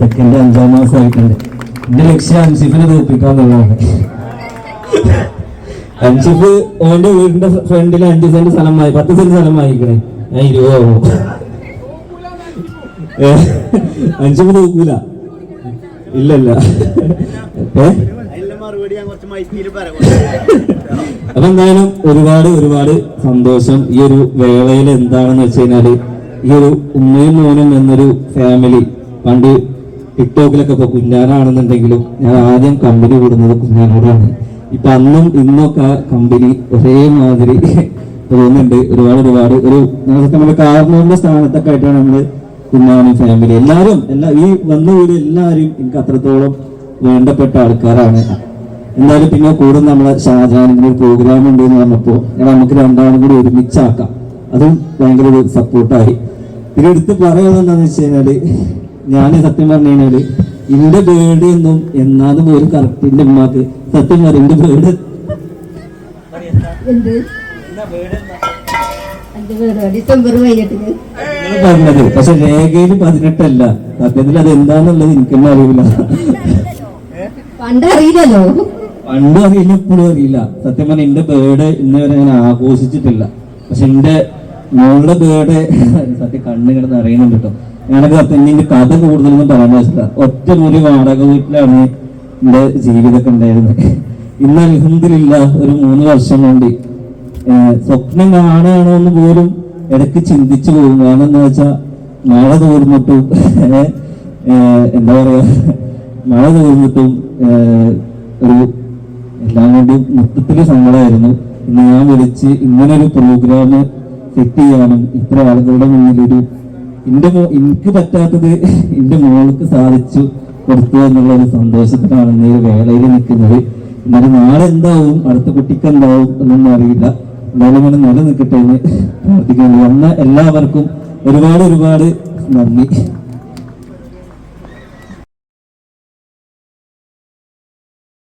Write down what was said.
Second അഞ്ചാം മാസമായിട്ടുണ്ട് എന്റെ ലക്ഷ്യം അൻസിഫിനെ തോൽപ്പിക്കാന്നുള്ളതാണ് അൻസിഫ് ഓന്റെ വീടിന്റെ ഫ്രണ്ടിൽ അഞ്ച് സെന്റ് സ്ഥലമായി പത്ത് സെന്റ് സ്ഥലം വാങ്ങിക്കണേ ഞാൻ ഇരുപതാവോ അൻസിഫ് തോക്കൂല ഇല്ലല്ല. അപ്പൊ എന്തായാലും ഒരുപാട് ഒരുപാട് സന്തോഷം. ഈ ഒരു വേളയിൽ എന്താണെന്ന് വെച്ച് കഴിഞ്ഞാൽ ഈ ഒരു ഉമ്മയും മോനും എന്നൊരു ഫാമിലി പണ്ട് ടിക്ടോക്കിലൊക്കെ ഇപ്പൊ കുഞ്ഞാനാണെന്നുണ്ടെങ്കിലും ഞാൻ ആദ്യം കമ്പനി വിടുന്നത് കുഞ്ഞാനോടാണ്. ഇപ്പൊ അന്നും ഇന്നൊക്കെ ആ കമ്പനി ഒരേമാതിരി തോന്നുന്നുണ്ട്. ഒരുപാട് ഒരുപാട് ഒരു നമ്മുടെ കാർണോന്റെ സ്ഥാനത്തൊക്കെ ആയിട്ടാണ് നമ്മൾ കുഞ്ഞാനും ഫാമിലി എല്ലാവരും എല്ലാ ഈ വന്ന വീട് എല്ലാവരും എനിക്ക് അത്രത്തോളം വേണ്ടപ്പെട്ട ആൾക്കാരാണ്. എന്തായാലും പിന്നെ കൂടെ നമ്മളെ ഷാജാനിന്റെ ഒരു പ്രോഗ്രാം ഉണ്ട് എന്ന് പറഞ്ഞപ്പോ ഞാൻ നമുക്ക് രണ്ടാളും കൂടി ഒരുമിച്ചാക്കാം. അതും ഭയങ്കര ഒരു സപ്പോർട്ടായി പിന്നെ എടുത്ത് പറയുന്നത് എന്താണെന്ന് വെച്ച് കഴിഞ്ഞാൽ ഞാൻ സത്യം പറഞ്ഞു കഴിഞ്ഞാൽ എന്റെ ബേർഡ് എന്നും എന്നാലും ഒരു കറക്റ്റ് എന്റെ ഉമ്മാക്ക്. സത്യം പറയും എന്റെ ബേർഡ് പറഞ്ഞത് പക്ഷെ രേഖയിൽ പതിനെട്ടല്ല. സത്യത്തിൽ അത് എന്താന്നുള്ളത് എനിക്കൊന്നും അറിയില്ല. പണ്ട് അറിയില്ലല്ലോ. പണ്ടും അറിയില്ല ഇപ്പോഴും അറിയില്ല. സത്യം പറഞ്ഞ എന്റെ ബേർഡ് ഇന്ന് വരെ ഞാൻ ആഘോഷിച്ചിട്ടില്ല. പക്ഷെ എന്റെ മോളുടെ ബേർഡ് സത്യം കണ്ണ് കിടന്ന് അറിയുന്നുണ്ട് കേട്ടോ. ഞാനൊക്കെ സത്യം എന്റെ കഥ കൂടുതലൊന്നും പറയാൻ വെച്ചില്ല ഒറ്റ ഒരു വാടക വീട്ടിലാണ് എന്റെ ജീവിതമൊക്കെ ഉണ്ടായിരുന്നത്. ഇന്ന് അലഹമില്ല ഒരു മൂന്ന് വർഷം കൊണ്ട് സ്വപ്നം കാണുകയാണോ എന്ന് പോലും ഇടയ്ക്ക് ചിന്തിച്ചു പോകും. കാരണം എന്താ വെച്ചാ മഴ തോർന്നിട്ടും എന്താ പറയുക മഴ തോർന്നിട്ടും ഒരു എല്ലാം കൊണ്ടും മൊത്തത്തിൽ സങ്കടമായിരുന്നു. ഇന്ന് ഞാൻ വിളിച്ച് ഇങ്ങനൊരു പ്രോഗ്രാം സെറ്റ് ചെയ്യാനും ഇത്ര ആളുകളുടെ മുന്നിലൊരു എന്റെ എനിക്ക് പറ്റാത്തത് എന്റെ മോൾക്ക് സാധിച്ചു കൊടുത്തു എന്നുള്ള ഒരു സന്തോഷത്തിലാണ് ഇന്ന് ഈ വേളയിൽ നിൽക്കുന്നത്. എന്നാലും നാളെ എന്താവും? അടുത്ത കുട്ടിക്ക് എന്താവും എന്നൊന്നും അറിയില്ല. എന്തായാലും ഇങ്ങനെ നിലനിൽക്കട്ടെ എന്ന് പ്രാർത്ഥിക്കുന്നു. വന്ന എല്ലാവർക്കും ഒരുപാട് ഒരുപാട് നന്ദി.